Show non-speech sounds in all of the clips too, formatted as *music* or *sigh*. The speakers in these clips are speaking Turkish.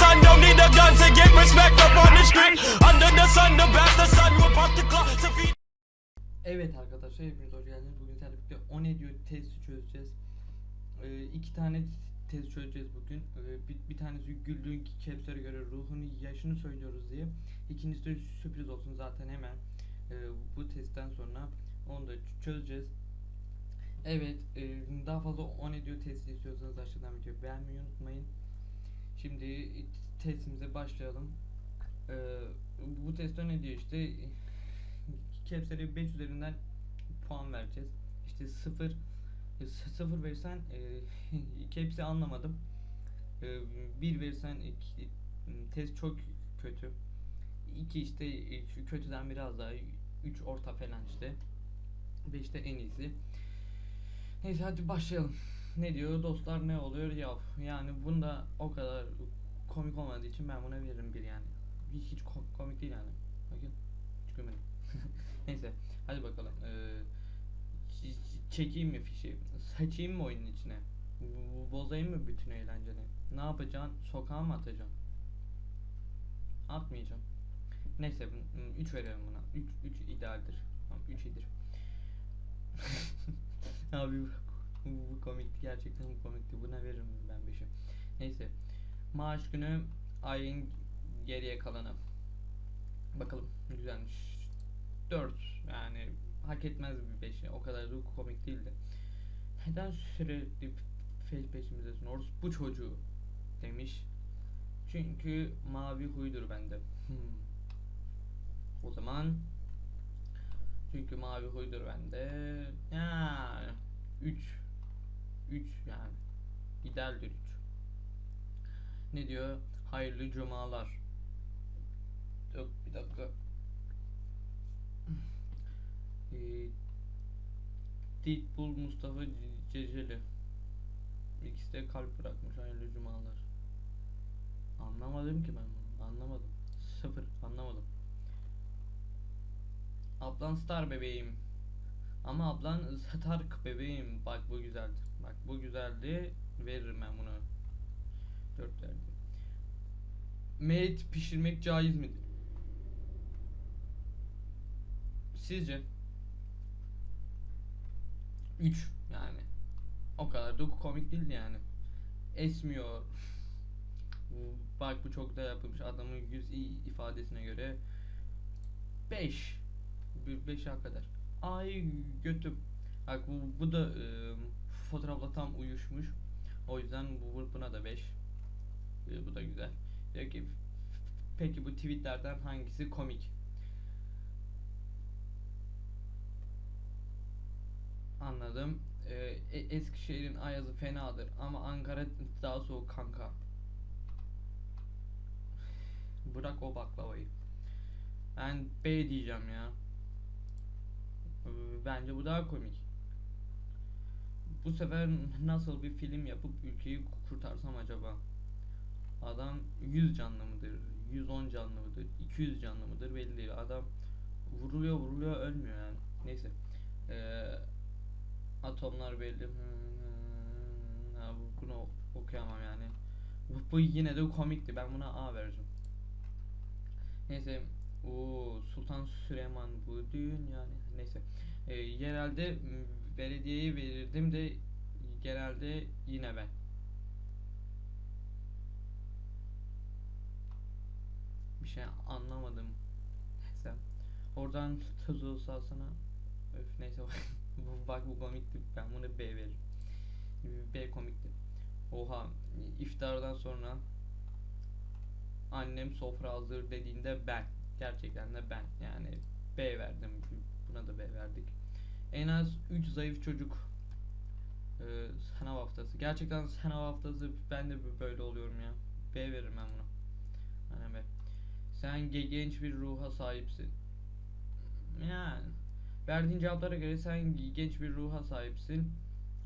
son, don't need a gun to get respect up on the street. Under the sun, the bastard son, will pop the clock to feed. Evet arkadaşlar hepiniz hoş geldiniz. Bugün sizlerle birlikte o ne testi çözeceğiz. Ee, iki tane test çözeceğiz bugün. Ee, bir, bir tanesi güldüğün caps'lere göre ruhunu yaşını söylüyoruz diye. İkincisi de sürpriz olsun zaten hemen e, bu testten sonra onu da çözeceğiz. Evet e, daha fazla o ne diyor testi istiyorsanız aşağıdan video beğenmeyi unutmayın. Şimdi testimize başlayalım. Ee, bu testte ne diyor işte Caps'lere 5 üzerinden puan vereceğiz. İşte 0 0 verirsen e, Caps'i *laughs* anlamadım. E, 1 verirsen e, test çok kötü. 2 işte e, kötüden biraz daha 3 orta falan işte. 5 de en iyisi. Neyse hadi başlayalım. Ne diyor dostlar ne oluyor ya yani bunda o kadar komik olmadığı için ben buna veririm bir yani. Hiç, hiç ko- komik değil yani. Bakın hiç gülmedim. *laughs* Neyse hadi bakalım. Ee, çekeyim mi fişi? Saçayım mı oyunun içine? Bozayım mı bütün eğlenceni? Ne yapacaksın? Sokağa mı atacaksın? Atmayacağım. Neyse 3 veriyorum buna. 3 3 idealdir. Tamam 3 iyidir. *laughs* Abi bu, komikti gerçekten bu komikti. Buna veririm ben 5'i. Neyse. Maaş günü ayın geriye kalanı. Bakalım güzelmiş. 4 yani hak etmez bir 5 o kadar da komik değildi. Neden sürekli peş peşimizdesin Orus bu çocuğu demiş. Çünkü mavi huydur bende. Hmm. O zaman çünkü mavi huydur bende. Ya 3 3 yani idealdir 3. Ne diyor? Hayırlı cumalar. Yok bir dakika. Ee, Deadpool Mustafa Ce- Ceceli. İkisi de kalp bırakmış hayırlı cumalar. Anlamadım ki ben bunu. Anlamadım. Sıfır. Anlamadım. Ablan star bebeğim. Ama ablan Stark bebeğim. Bak bu güzeldi. Bak bu güzeldi. Veririm ben bunu. 4 verdim. Mate pişirmek caiz midir? Sizce? 3 yani. O kadar da komik değildi yani. Esmiyor. Bak bu çok da yapılmış adamın yüz ifadesine göre 5 5'e kadar. Ay götüm. Bak bu, bu da e, fotoğrafla tam uyuşmuş. O yüzden bu buna da 5. bu da güzel. Diyor ki peki bu tweetlerden hangisi komik? Anladım. Ee, E- Eskişehir'in ayazı fenadır ama Ankara daha soğuk kanka. Bırak o baklavayı. Ben B diyeceğim ya. Ee, Bence bu daha komik. Bu sefer nasıl bir film yapıp ülkeyi kurtarsam acaba? Adam 100 canlı mıdır? 110 canlı mıdır? 200 canlı mıdır? Belli değil. Adam vuruluyor vuruluyor ölmüyor yani. Neyse. Ee, atomlar belli. Hmm, bunu okuyamam yani. Bu, bu yine de komikti. Ben buna A vereceğim. Neyse. O Sultan Süleyman bu düğün yani. Neyse. Yerelde m, belediyeye verirdim de genelde yine ben. Bir şey anlamadım. Neyse. Oradan tuzu salsana. Öf neyse *laughs* bu bak bu komikti. Ben bunu B veririm. B komikti. Oha iftardan sonra annem sofra hazır dediğinde ben gerçekten de ben yani B verdim. Buna da B verdik. En az 3 zayıf çocuk ee, sınav haftası. Gerçekten sınav haftası ben de böyle oluyorum ya. B veririm ben buna. Aynen B. Sen ge- genç bir ruha sahipsin. Yani verdiğin cevaplara göre sen ge- genç bir ruha sahipsin.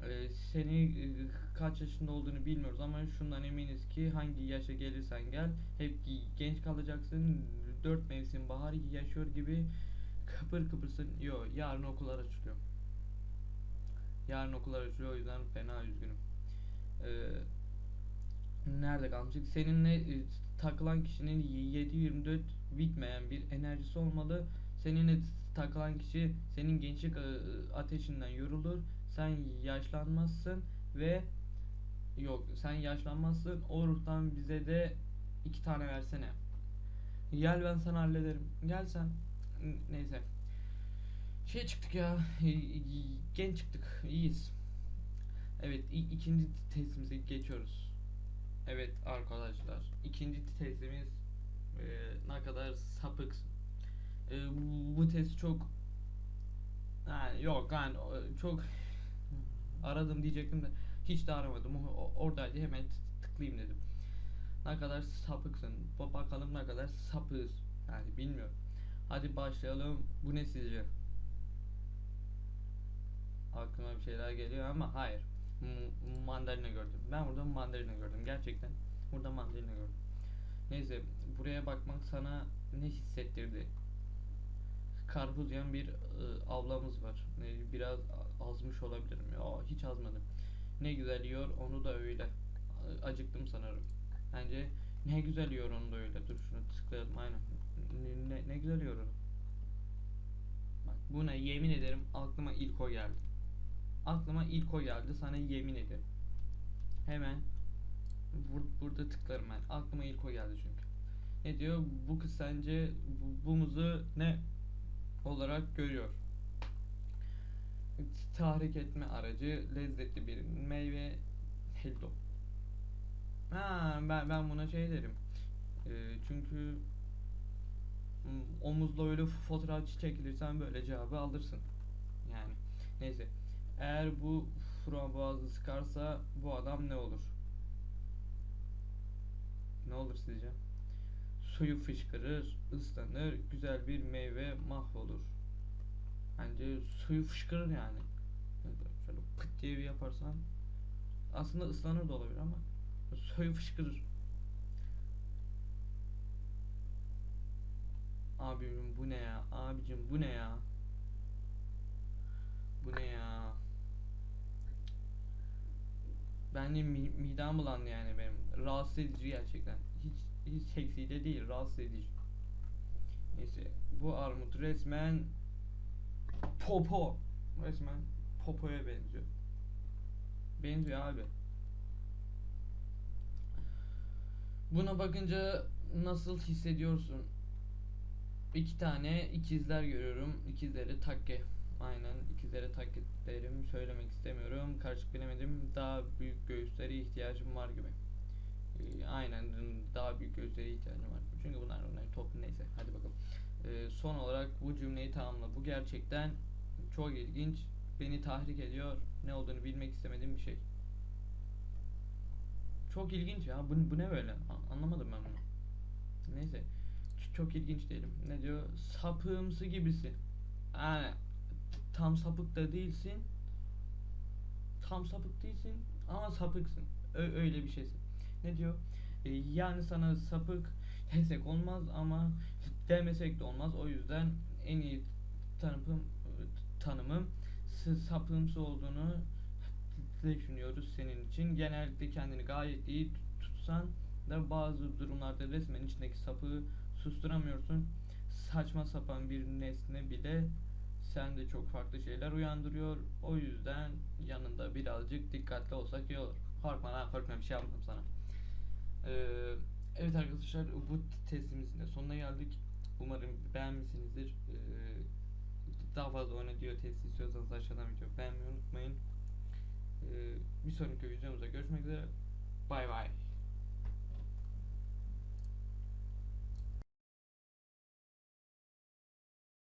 Ee, seni e, kaç yaşında olduğunu bilmiyoruz ama şundan eminiz ki hangi yaşa gelirsen gel hep genç kalacaksın. Dört mevsim bahar yaşıyor gibi kıpır kıpırsın. Yo yarın okullar açılıyor. Yarın okullar açılıyor o yüzden fena üzgünüm. Ee, Nerede kalmıştık? Seninle e, takılan kişinin 7-24 bitmeyen bir enerjisi olmalı. Seninle takılan kişi senin gençlik e, ateşinden yorulur. Sen yaşlanmazsın ve yok sen yaşlanmazsın. O ruhtan bize de iki tane versene. Gel ben sana hallederim. Gel sen. Neyse. Şey çıktık ya. Genç çıktık. İyiyiz. Evet ikinci testimize geçiyoruz. Evet arkadaşlar. ikinci testimiz e, ne kadar sapıksın. E, bu, bu test çok yani yok yani çok aradım diyecektim de hiç de aramadım. Oradaydı hemen tık- tıklayayım dedim. Ne kadar sapıksın. Ba- Bakalım ne kadar sapığız. Yani bilmiyorum. Hadi başlayalım. Bu ne sizce? Aklıma bir şeyler geliyor ama hayır. M- mandalina gördüm. Ben burada mandalina gördüm. Gerçekten. Burada mandalina gördüm. Neyse buraya bakmak sana ne hissettirdi? Karpuz yiyen bir e, ablamız var. Biraz azmış olabilirim. Ya hiç azmadım. Ne güzel yiyor onu da öyle. Acıktım sanırım. Bence ne güzel da öyle. Dur şunu tıklayalım aynen. Ne, ne, güzel onu. Bak buna yemin ederim aklıma ilk o geldi. Aklıma ilk o geldi sana yemin ederim. Hemen bur- burada tıklarım ben. Aklıma ilk o geldi çünkü. Ne diyor? Bu kız sence bu, bu muzu ne olarak görüyor? Tahrik etme aracı, lezzetli bir meyve, hello. Ha ben ben buna şey derim. Ee, çünkü omuzla öyle fotoğraf çekilirsen böyle cevabı alırsın. Yani neyse. Eğer bu frambuazı sıkarsa bu adam ne olur? Ne olur sizce? Suyu fışkırır, ıslanır, güzel bir meyve mahvolur. Bence suyu fışkırır yani. Şöyle pıt diye bir yaparsan aslında ıslanır da olabilir ama suyu fışkırır. Abim bu ne ya? Abicim bu ne ya? Bu ne ya? Bence mi midem bulandı yani benim. Rahatsız edici gerçekten. Hiç hiç seksi de değil, rahatsız edici. Neyse, bu armut resmen popo. Resmen popoya benziyor. Benziyor abi. Buna bakınca nasıl hissediyorsun? İki tane ikizler görüyorum. İkizleri takke. Aynen ikizlere takke derim. Söylemek istemiyorum. Karışık bilemedim. Daha büyük göğüslere ihtiyacım var gibi. Ee, aynen daha büyük göğüslere ihtiyacım var. Çünkü bunlar onların toplu neyse. Hadi bakalım. Ee, son olarak bu cümleyi tamamla. Bu gerçekten çok ilginç. Beni tahrik ediyor. Ne olduğunu bilmek istemediğim bir şey. Çok ilginç ya. Bu, bu ne böyle? Anlamadım ben bunu. Neyse. Ç- Çok ilginç diyelim. Ne diyor? Sapığımsı gibisin. Yani tam sapık da değilsin. Tam sapık değilsin ama sapıksın. Ö- öyle bir şeysin. Ne diyor? E, yani sana sapık desek olmaz ama demesek de olmaz. O yüzden en iyi tanımım tanımım sapığımsı olduğunu düşünüyoruz senin için. Genellikle kendini gayet iyi tutsan da bazı durumlarda resmen içindeki sapığı susturamıyorsun. Saçma sapan bir nesne bile sende çok farklı şeyler uyandırıyor. O yüzden yanında birazcık dikkatli olsak iyi olur. Korkma lan korkma bir şey yapmadım sana. Ee, evet arkadaşlar bu testimizin de sonuna geldik. Umarım beğenmişsinizdir. Ee, daha fazla oyna diyor testi istiyorsanız aşağıdan video beğenmeyi unutmayın. Ee, bir sonraki videomuzda görüşmek üzere. Bay bay.